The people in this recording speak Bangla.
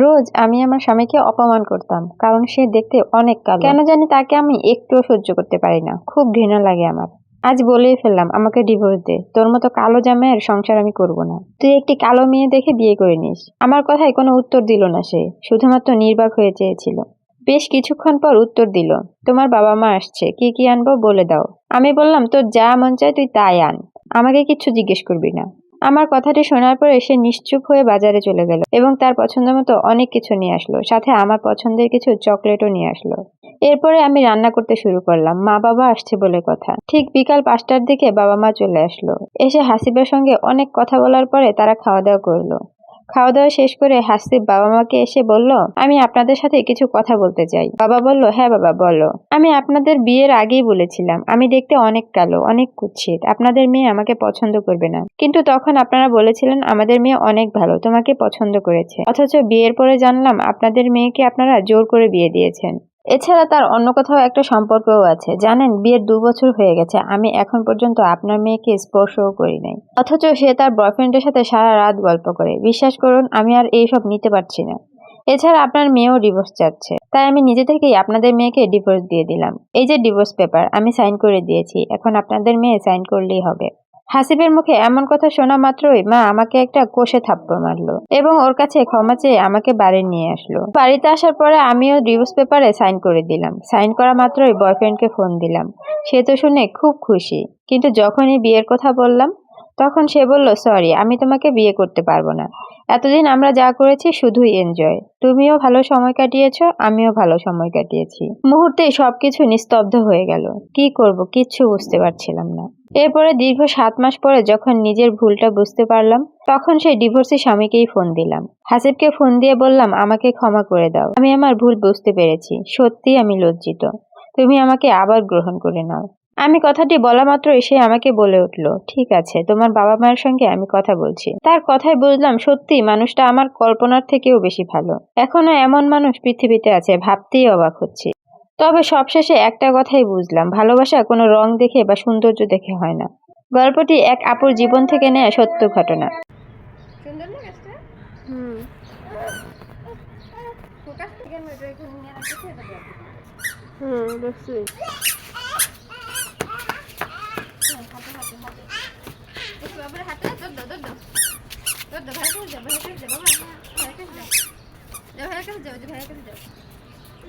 রোজ আমি আমার স্বামীকে অপমান করতাম, কারণ সে দেখতে অনেক কালো। কেন জানি তাকে আমি একটুও সহ্য করতে পারি না, খুব ঘৃণা লাগে আমার। আজ বলেই ফেললাম, আমাকে ডিভোর্স দে, তোর মতো কালো জামাইয়ের সংসার আমি করব না। তুই একটি কালো মেয়ে দেখে বিয়ে করে নিস। আমার কথায় কোনো উত্তর দিল না সে, শুধুমাত্র নির্বাক হয়ে চেয়েছিল। বেশ কিছুক্ষণ পর উত্তর দিল, তোমার বাবা মা আসছে, কি কি আনব বলে দাও। আমি বললাম, তোর যা মন চায় তুই তাই আন। আমাকে কিচ্ছু জিজ্ঞেস করবি না। আমার কথাটি শোনার পরে সে নিশ্চুপ হয়ে বাজারে চলে গেল এবং তার পছন্দ মতো অনেক কিছু নিয়ে আসলো, সাথে আমার পছন্দের কিছু চকলেটও নিয়ে আসলো। এরপরে আমি রান্না করতে শুরু করলাম। মা বাবা আসছে বলে কথা। ঠিক বিকাল পাঁচটার দিকে বাবা মা চলে আসলো। এসে হাসিবের সঙ্গে অনেক কথা বলার পরে তারা খাওয়া দাওয়া করল। খাওয়া দাওয়া শেষ করে হাসিব বাবা মাকে এসে বলল, আমি আপনাদের সাথে কিছু কথা বলতে চাই। বাবা বলল হ্যাঁ বাবা, বলো। আমি আপনাদের বিয়ের আগেই বলেছিলাম। আমি দেখতে অনেক কালো, অনেক কুৎসিত। আপনাদের মেয়ে আমাকে পছন্দ করবে না। কিন্তু তখন আপনারা বলেছিলেন, আমাদের মেয়ে অনেক ভালো, তোমাকে পছন্দ করেছে। অথচ বিয়ের পরে জানলাম, আপনাদের মেয়েকে আপনারা জোর করে বিয়ে দিয়েছেন। এছাড়া তার অন্য কোথাও একটা সম্পর্কও আছে। জানেন, বিয়ের দু বছর হয়ে গেছে। আমি এখন পর্যন্ত আপনার মেয়েকে স্পর্শও করি নাই। অথচ সে তার বয়ফ্রেন্ডের সাথে সারা রাত গল্প করে। বিশ্বাস করুন, আমি আর এইসব নিতে পারছি না। এছাড়া আপনার মেয়েও ডিভোর্স চাচ্ছে। তাই আমি নিজে থেকেই আপনাদের মেয়েকে ডিভোর্স দিয়ে দিলাম। এই যে ডিভোর্স পেপার আমি সাইন করে দিয়েছি। এখন আপনাদের মেয়ে সাইন করলেই হবে। হাসিবের মুখে এমন কথা শোনা মাত্রই মা আমাকে একটা কোষে থাপ্পড় মারলো এবং ওর কাছে ক্ষমা চেয়ে আমাকে বাড়ি নিয়ে আসলো। বাড়িতে আসার পরে আমিও ডিভোর্স পেপারে সাইন করে দিলাম। সাইন করা মাত্রই বয়ফ্রেন্ডকে ফোন দিলাম। সে তো শুনে খুব খুশি। কিন্তু যখনই বিয়ের কথা বললাম তখন সে বলল, সরি, আমি তোমাকে বিয়ে করতে পারব না। এতদিন আমরা যা করেছি শুধুই এনজয় তুমিও ভালো সময় কাটিয়েছ, আমিও ভালো সময় কাটিয়েছি। মুহূর্তেই সবকিছু নিস্তব্ধ হয়ে গেল। কি করব, কিচ্ছু বুঝতে পারছিলাম না। এরপরে দীর্ঘ সাত মাস পরে যখন নিজের ভুলটা বুঝতে পারলাম, তখন সেই ডিভোর্সি স্বামীকেই ফোন দিলাম। হাসিবকে ফোন দিয়ে বললাম, আমাকে ক্ষমা করে দাও। আমি আমার ভুল বুঝতে পেরেছি। সত্যি আমি লজ্জিত। তুমি আমাকে আবার গ্রহণ করে নাও। আমি কথাটি বলা মাত্রই সে আমাকে বলে উঠল ঠিক আছে তোমার বাবা মায়ের সঙ্গে আমি কথা বলছি। তার কথায় বুঝলাম সত্যি মানুষটা আমার কল্পনার থেকেও বেশি ভালো। এখনও এমন মানুষ পৃথিবীতে আছে ভাবতেই অবাক হচ্ছি। তবে সবশেষে একটা কথাই বুঝলাম ভালোবাসা কোনো রং দেখে বা সৌন্দর্য দেখে হয় না। গল্পটি এক আপুর জীবন থেকে নেয়া সত্য ঘটনা। সুন্দর না গাছটা? হুম। ফোকাস থেকে হুম দেখছি। 更，不还更久吗？不然呢？还更久，聊还更，就还更久。嗯。